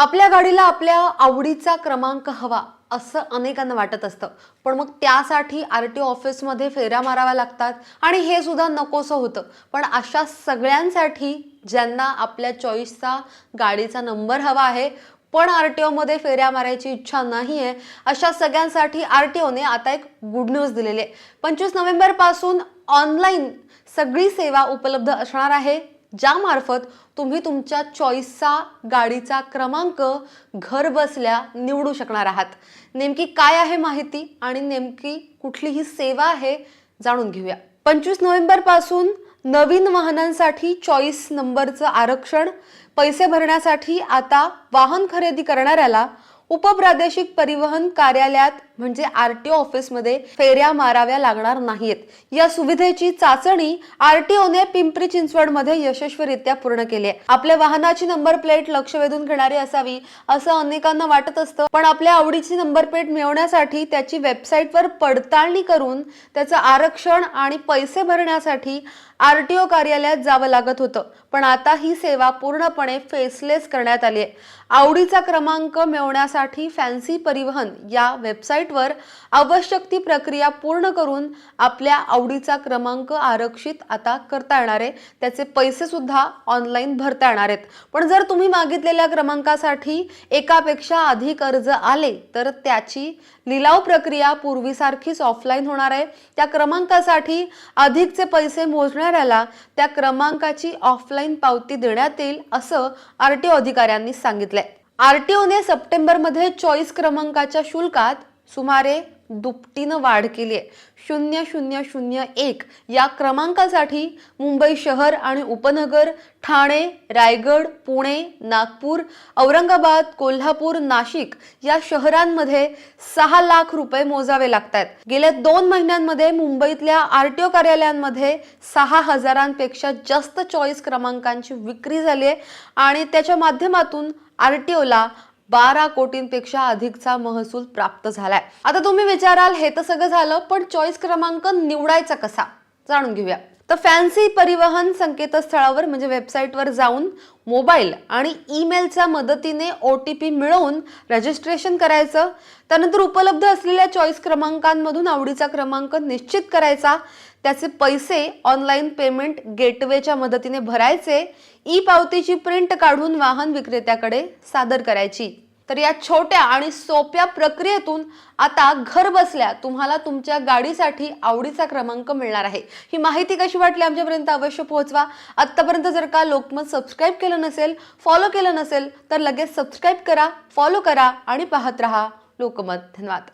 आपल्या गाडीला आपल्या आवडीचा क्रमांक हवा असं अनेकांना वाटत असतं. पण मग त्यासाठी आर टी ऑफिसमध्ये फेऱ्या माराव्या लागतात आणि हे सुद्धा नकोसं होतं. पण अशा सगळ्यांसाठी ज्यांना आपल्या चॉईसचा गाडीचा नंबर हवा आहे पण आर टी ओमध्ये फेऱ्या मारायची इच्छा नाही आहे अशा सगळ्यांसाठी आर टी ओने आता एक गुड न्यूज दिलेली आहे. पंचवीस नोव्हेंबरपासून ऑनलाईन सगळी सेवा उपलब्ध असणार आहे. ज्यामार्फत तुम्ही तुमच्या चॉईसचा गाडीचा क्रमांक घर बसल्या निवडू शकणार आहात. नेमकी काय आहे माहिती आणि नेमकी कुठली ही सेवा आहे जाणून घेऊया. पंचवीस नोव्हेंबरपासून नवीन वाहनांसाठी चॉईस नंबरचं आरक्षण पैसे भरण्यासाठी आता वाहन खरेदी करणाऱ्याला उपप्रादेशिक परिवहन कार्यालयात म्हणजे आर टी ऑफिसमध्ये फेऱ्या माराव्या लागणार नाहीत या सुविधेची चाचणी आरटीओने पिंपरी चिंचवडमध्ये यशस्वीरित्या पूर्ण केली आहे. आपल्या वाहनाची नंबर प्लेट लक्ष वेधून घेणारी असावी असं अनेकांना वाटत असतं पण आपल्या आवडीची नंबर प्लेट मिळवण्यासाठी त्याची वेबसाईटवर पडताळणी करून त्याचं आरक्षण आणि पैसे भरण्यासाठी आरटीओ कार्यालयात जावं लागत होतं. पण आता ही सेवा पूर्णपणे फेसलेस करण्यात आली आहे. आवडीचा क्रमांक मिळवण्यासाठी फॅन्सी परिवहन या वेबसाईट वेबसाईटवर आवश्यक ती प्रक्रिया पूर्ण करून आपल्या आवडीचा क्रमांक आरक्षित आता करता येणार आहे. त्याचे पैसे सुद्धा ऑनलाईन भरता येणार आहेत. पण जर तुम्ही मागितलेल्या क्रमांकासाठी एकापेक्षा अधिक अर्ज आले तर त्याची लिलाव प्रक्रिया पूर्वीसारखीच ऑफलाईन होणार आहे. त्या क्रमांकासाठी अधिकचे पैसे मोजणाऱ्याला त्या क्रमांकाची ऑफलाईन पावती देण्यात येईल असं आरटीओ अधिकाऱ्यांनी सांगितलंय. आरटीओने सप्टेंबरमध्ये चॉईस क्रमांकाच्या शुल्कात सुमारे दुपटीनं वाढ केली आहे. शून्य शून्य शून्य एक या क्रमांकासाठी मुंबई शहर आणि उपनगर ठाणे रायगड पुणे नागपूर औरंगाबाद कोल्हापूर नाशिक या शहरांमध्ये सहा लाख रुपये मोजावे लागत आहेत गेल्या दोन महिन्यांमध्ये मुंबईतल्या आर टी ओ कार्यालयांमध्ये सहा हजारांपेक्षा जास्त चॉईस क्रमांकांची विक्री झाली आहे आणि त्याच्या माध्यमातून आरटीओला बारा कोटींपेक्षा अधिकचा महसूल प्राप्त झालाय. आता तुम्ही विचाराल हे तर सगळं झालं पण चॉईस क्रमांक निवडायचा कसा? जाणून घेऊया. तर फॅन्सी परिवहन संकेतस्थळावर म्हणजे वेबसाईटवर जाऊन मोबाईल आणि ईमेलच्या मदतीने ओ टी पी मिळवून रजिस्ट्रेशन करायचं. त्यानंतर उपलब्ध असलेल्या चॉईस क्रमांकांमधून आवडीचा क्रमांक निश्चित करायचा. त्याचे पैसे ऑनलाईन पेमेंट गेटवेच्या मदतीने भरायचे. ई पावतीची प्रिंट काढून वाहन विक्रेत्याकडे सादर करायची. तर या छोट्या आणि सोप्या प्रक्रियेतून आता घर बसल्या तुम्हाला तुमच्या गाडीसाठी आवडीचा क्रमांक मिळणार आहे. ही माहिती कशी वाटली आमच्यापर्यंत अवश्य पोहोचवा. आत्तापर्यंत जर का लोकमत सबस्क्राईब केलं नसेल फॉलो केलं नसेल तर लगेच सबस्क्राईब करा फॉलो करा आणि पाहत रहा लोकमत. धन्यवाद.